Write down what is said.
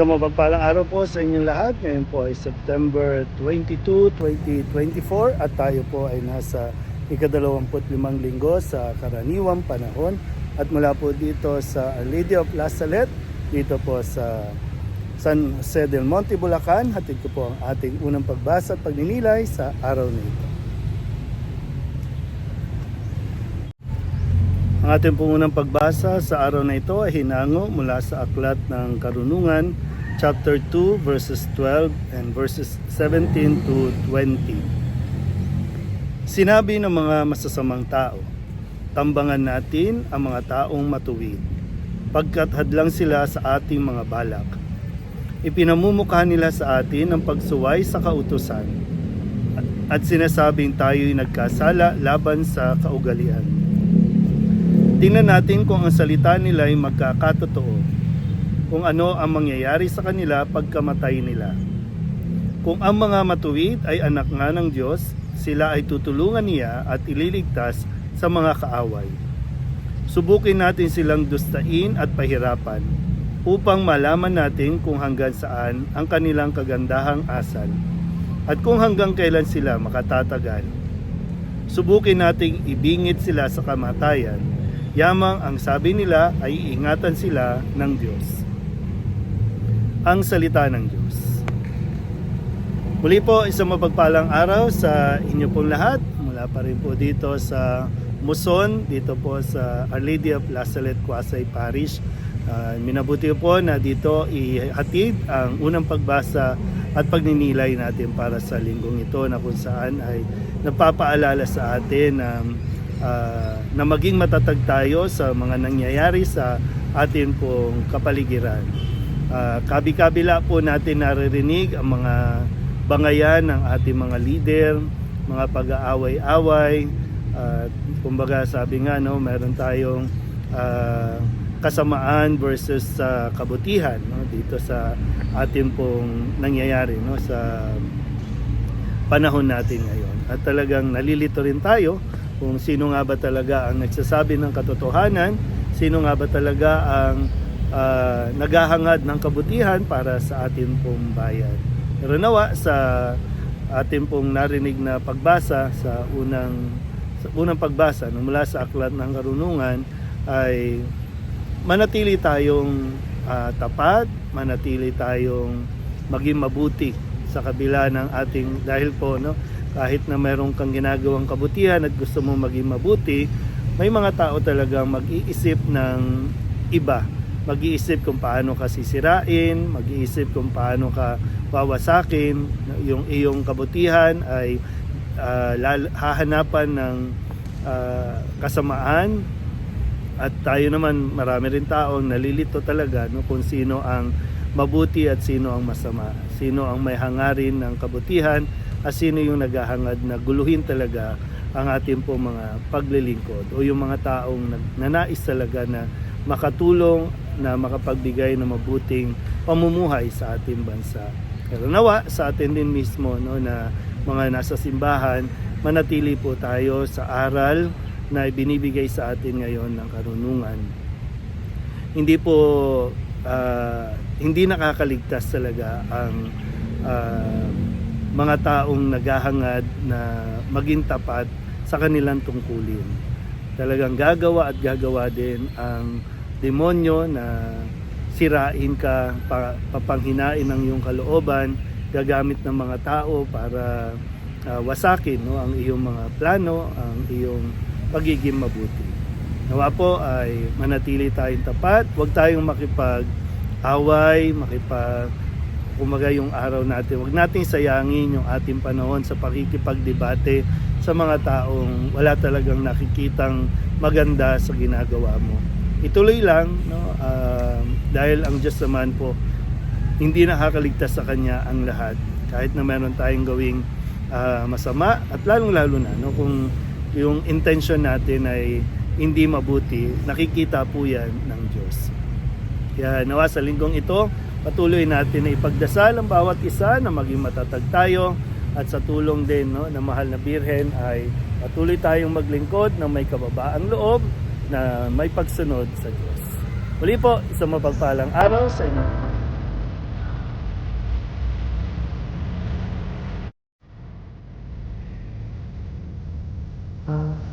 Isang mapagpalang araw po sa inyong lahat. Ngayon po ay September 22, 2024 at tayo po ay nasa ikadalawamput limang linggo sa karaniwang panahon at mula po dito sa Lady of La Salette, dito po sa San Jose del Monte, Bulacan. Hatid ko po ang ating unang pagbasa at pagninilay sa araw na ito. Ang ating pong unang pagbasa sa araw na ito ay hinango mula sa Aklat ng Karunungan, chapter 2, verses 12 and verses 17 to 20. Sinabi ng mga masasamang tao, tambangan natin ang mga taong matuwid, pagkat hadlang sila sa ating mga balak. Ipinamumukha nila sa atin ang pagsuway sa kautusan, at sinasabing tayo'y nagkasala laban sa kaugalian. Tingnan natin kung ang salita nila ay magkakatotoo. Kung ano ang mangyayari sa kanila pagkamatay nila. Kung ang mga matuwid ay anak nga ng Diyos, sila ay tutulungan niya at ililigtas sa mga kaaway. Subukin natin silang dustain at pahirapan upang malaman natin kung hanggang saan ang kanilang kagandahang asal at kung hanggang kailan sila makatatagal. Subukin nating ibingit sila sa kamatayan Yamang ang sabi nila ay iingatan sila ng Diyos. Ang salita ng Diyos. Muli po, isang mapagpalang araw sa inyo pong lahat. Mula pa rin po dito sa Muson, dito po sa Our Lady of La Salette, Quasay Parish. Uh, minabuti po na dito ihatid ang unang pagbasa at pagninilay natin para sa linggong ito na kung saan ay napapaalala sa atin na uh, na maging matatag tayo sa mga nangyayari sa atin pong kapaligiran. Uh, kabi-kabila po natin naririnig ang mga bangayan ng ating mga leader, mga pag-aaway-away, uh, kumbaga sabi nga no, meron tayong uh, kasamaan versus sa uh, kabutihan no, dito sa ating pong nangyayari no, sa panahon natin ngayon. At talagang nalilito rin tayo kung sino nga ba talaga ang nagsasabi ng katotohanan, sino nga ba talaga ang uh, naghahangad ng kabutihan para sa ating pong bayan. Pero nawa sa ating pong narinig na pagbasa sa unang sa unang pagbasa no, mula sa aklat ng karunungan ay manatili tayong uh, tapat, manatili tayong maging mabuti sa kabila ng ating dahil po no kahit na mayroong kang ginagawang kabutihan at gusto mo maging mabuti, may mga tao talagang mag-iisip ng iba mag-iisip kung paano ka sisirain, mag-iisip kung paano ka wawasakin, yung iyong kabutihan ay uh, hahanapan ng uh, kasamaan. At tayo naman marami rin taong nalilito talaga no, kung sino ang mabuti at sino ang masama, sino ang may hangarin ng kabutihan at sino yung naghahangad na guluhin talaga ang ating po mga paglilingkod o yung mga taong nanais talaga na makatulong na makapagbigay ng mabuting pamumuhay sa ating bansa. Pero nawa sa atin din mismo no, na mga nasa simbahan, manatili po tayo sa aral na ibinibigay sa atin ngayon ng karunungan. Hindi po uh, hindi nakakaligtas talaga ang uh, mga taong naghahangad na maging tapat sa kanilang tungkulin. Talagang gagawa at gagawa din ang demonyo na sirain ka, papanghinain ng iyong kalooban, gagamit ng mga tao para uh, wasakin no, ang iyong mga plano, ang iyong pagiging mabuti. Nawa po ay manatili tayong tapat, huwag tayong makipag-away, makipag kumaga yung araw natin. Huwag nating sayangin yung ating panahon sa pakikipagdebate sa mga taong wala talagang nakikitang maganda sa ginagawa mo ituloy lang no? Uh, dahil ang Diyos naman po hindi nakakaligtas sa kanya ang lahat. Kahit na meron tayong gawing uh, masama at lalong lalo na no? Kung yung intention natin ay hindi mabuti nakikita po yan ng Diyos. Kaya nawa sa linggong ito patuloy natin na ipagdasal ang bawat isa na maging matatag tayo. At sa tulong din no, ng mahal na birhen ay patuloy tayong maglingkod ng may kababaang loob na may pagsunod sa Diyos. Muli po, isang mapagpalang araw sa inyo. Uh...